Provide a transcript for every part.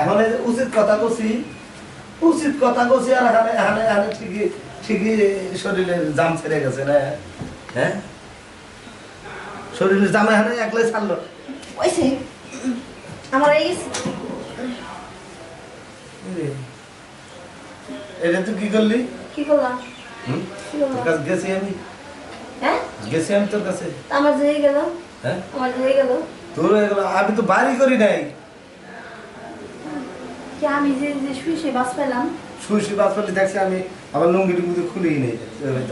এখন উচিত কথা কছি উচিত কথা কছি আর এখানে এখানে এখানে ঠিকই ঠিকই শরীরের জাম ছেড়ে গেছে না? হ্যাঁ? শরীরের জাম এখানে একলাই ছাড়লো। ওইছে। আমার এই এটা তুই কি করলি? কি করলাম? তোর কাছে গেছি আমি। হ্যাঁ? গেছি আমি তোর কাছে। আমার যে গেল। হ্যাঁ? আমার যে গেল। তোর আমি তো বাড়ি করি নাই। কি আমি যে যে শুয়ে শুয়ে বাস পেলাম? শুয়ে শুয়ে বাস করলে দেখছি আমি আবার লুঙ্গি টুঙ্গি খুলেই নেই এভাবে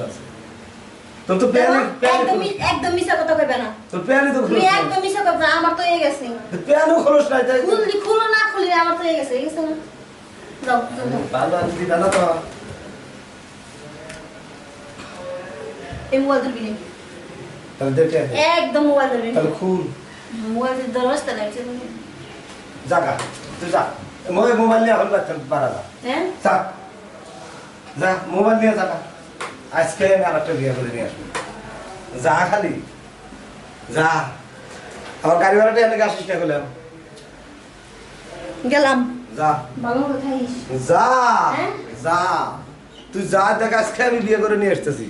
তো তো প্যানে প্যানে একদম মিশা কথা কইবে না। তোর প্যানে তো খুলে একদম মিশা কথা আমার তো হয়ে গেছে। প্যানও খোলস নাই তাই খুললি খুলো না খুললি আমার তো হয়ে গেছে হয়ে গেছে না। যাও যাও, যাও। ভালো আর দিদা না তো। এই মোবাইল ধরবি না তাহলে একদম মোবাইল ধরবি তাহলে খুল। মোবাইল জাগা তুই যা। মোবাইল মোবাইল নিয়ে এখন বাচ্চা পারা যা যা। যা মোবাইল নিয়ে জাগা। আজকে আমি আর একটা বিয়ে করে নিয়ে আসব যা খালি। যা। আমার গাড়ি ভাড়াটা এনে আসিস না করলাম গেলাম। যা। ভালো যা? যা। তুই যা দেখ আজকে আমি বিয়ে করে নিয়ে আসতেছি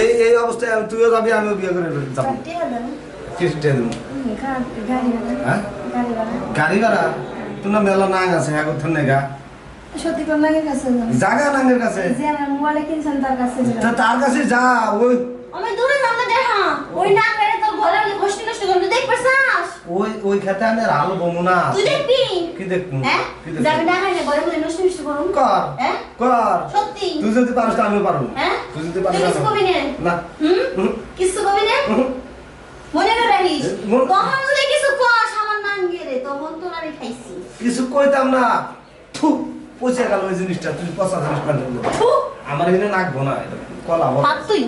এই এই অবস্থায় তুইও যাবি আমিও বিয়ে করে যাব গাড়ি ভাড়া? তুই না মেলা নাং আছে হ্যাঁ কোথাও নেগা। সত্যি কোন লাগে কাছে জাগা নাঙ্গের কাছে? যে আমার মোবাইলে কিনছেন তার কাছে যাও। তার কাছে যা ওই। আমি দূরে নামে দেখা। ওই না করে ঘরে আমি নষ্ট করবি দেখ পারছাস? ওই ওই খেতে আমি আর আলো বমু না। তুই দেখবি? কি দেখব? হ্যাঁ? কি না হয় ঘরে মধ্যে নষ্ট নষ্ট করুন কর হ্যাঁ? কর। সত্যি? তুই যদি পারিস পারব হ্যাঁ? তুই যদি তুই পারিস কিছু কবি না? না। হুম হুম, কিছু কবি না? মনে রাখিস। তখন যদি কিছু কস আমার নাম গেলে তখন তোর আমি খাইছি কিছু কইতাম না। থু পচে গেল ওই জিনিসটা তুই পচা জিনিস থু, আমার এখানে নাকবো না কলা তুই।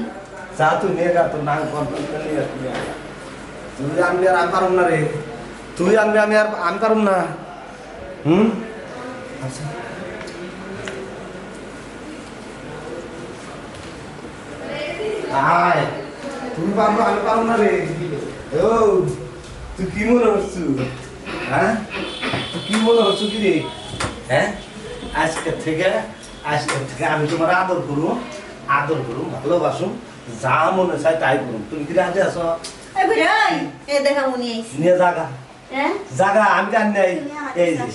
যা তুই নিয়ে গা তোর নাক কর নিয়ে তুই আনবি আর আমি পারুম না রে। তুই আনবি আমি আর আমি পারুম না। হুম? আচ্ছা। আয়। তুই পারব আমি পারুম না রে। ও তুই কি মনে হচ্ছু হ্যাঁ? কি মনে হচ্ছু কি রে? হ্যাঁ? আজকে থেকে আজকে থেকে আমি তোমার আদর করব আদর করুম ভালোবাসুম যা মনে চাই তাই করুম। তুমি কি রাজি আছো? এই বিরাই এ দেখা মনে আইছি। নিয়ে জাগা। হ্যাঁ? জাগা আমি জানি নাই। এই যে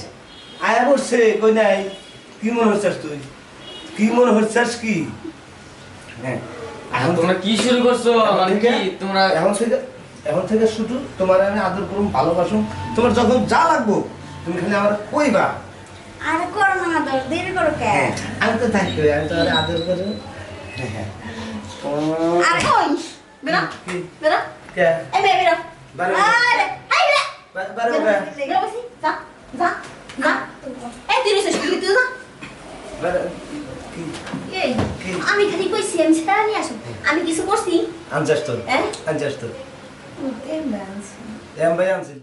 আয়া বসছে কই নাই? কি মনে হচ্ছিস তুই? কি মনে হচ্ছিস কি? হ্যাঁ এখন তোমরা কি শুরু করছ? মানে কি তোমরা এখন থেকে এখন থেকে শুধু তোমার আমি আদর করুম ভালোবাসুম। তোমার যখন যা লাগবো তুমি খালি আমার কইবা। আরে করো না দর দেরি করো কে? হ্যাঁ আমি তো থাকি আমি তো আদর করি। হ্যাঁ হ্যাঁ। আরে কই? বেরা? বেরা। কে? এই বে বেরা। বারো। আরে বেরা বা- বারো। বেরা বসি যা যা যা। এই তুই রেসে তুই তুই যা। বারো। আমি খালি কইছি আমি সেটা নিয়ে আসো। আমি কিছু করছি। হ্যাঁ? এম ভাই আনছি।